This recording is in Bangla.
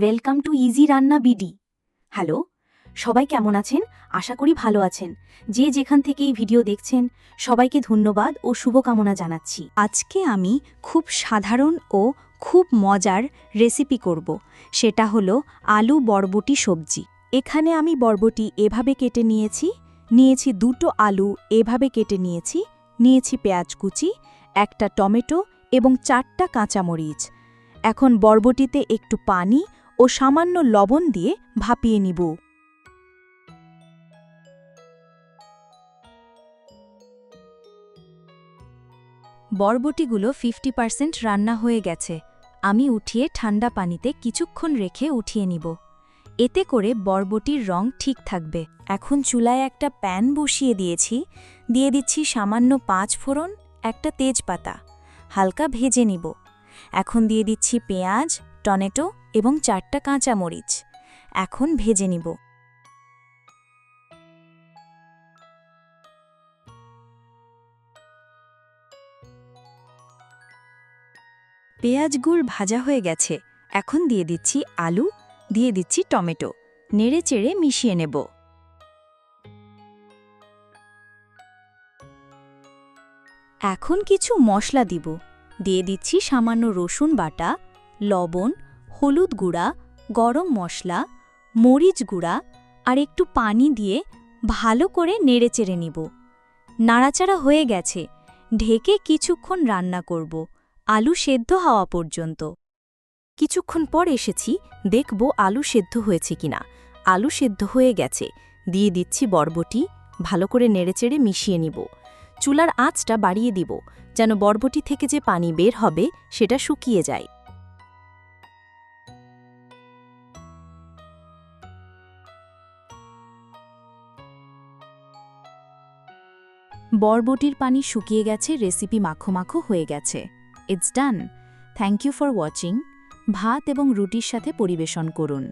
ওয়েলকাম টু ইজি রান্না বিডি। হ্যালো, সবাই কেমন আছেন? আশা করি ভালো আছেন। যে যেখান থেকে এই ভিডিও দেখছেন, সবাইকে ধন্যবাদ ও শুভকামনা জানাচ্ছি। আজকে আমি খুব সাধারণ ও খুব মজার রেসিপি করব। সেটা হলো আলু বরবটি সবজি। এখানে আমি বরবটি এভাবে কেটে নিয়েছি। নিয়েছি দুটো আলু এভাবে কেটে নিয়েছি। নিয়েছি পেঁয়াজ কুচি, একটা টমেটো এবং চারটা কাঁচামরিচ। এখন বরবটিতে একটু পানি ও সামান্য লবণ দিয়ে ভাপিয়ে নিব। বরবটিগুলো ফিফটি পার্সেন্ট রান্না হয়ে গেছে। আমি উঠিয়ে ঠান্ডা পানিতে কিছুক্ষণ রেখে উঠিয়ে নিব। এতে করে বরবটির রং ঠিক থাকবে। এখন চুলায় একটা প্যান বসিয়ে দিয়েছি। দিয়ে দিচ্ছি সামান্য পাঁচ ফোড়ন, একটা তেজপাতা। হালকা ভেজে নিব। এখন দিয়ে দিচ্ছি পেঁয়াজ, টমেটো এবং চারটা কাঁচামরিচ এখন ভেজে নিব। পেঁয়াজগুল ভাজা হয়ে গেছে। এখন দিয়ে দিচ্ছি আলু, দিয়ে দিচ্ছি টমেটো। নেড়ে চেড়ে মিশিয়ে নেব। এখন কিছু মশলা দিব। দিয়ে দিচ্ছি সামান্য রসুন বাটা, লবণ হলুদ গুঁড়া, গরম মশলা, মরিচ গুঁড়া আর একটু পানি দিয়ে ভালো করে নেড়েচেড়ে নিব। নাড়াচাড়া হয়ে গেছে। ঢেকে কিছুক্ষণ রান্না করব। আলু সেদ্ধ হওয়া পর্যন্ত। কিছুক্ষণ পর এসেছি, দেখব আলু সেদ্ধ হয়েছে কিনা। আলু সেদ্ধ হয়ে গেছে। দিয়ে দিচ্ছি বরবটি। ভালো করে নেড়েচেড়ে মিশিয়ে নিব। চুলার আঁচটা বাড়িয়ে দিব, যেন বরবটি থেকে যে পানি বের হবে, সেটা শুকিয়ে যায়। বরবটির পানি শুকিয়ে গেছে রেসিপি মাখো মাখো হয়ে গেছে। It's done thank you for watching ভাত এবং রুটির সাথে পরিবেশন করুন।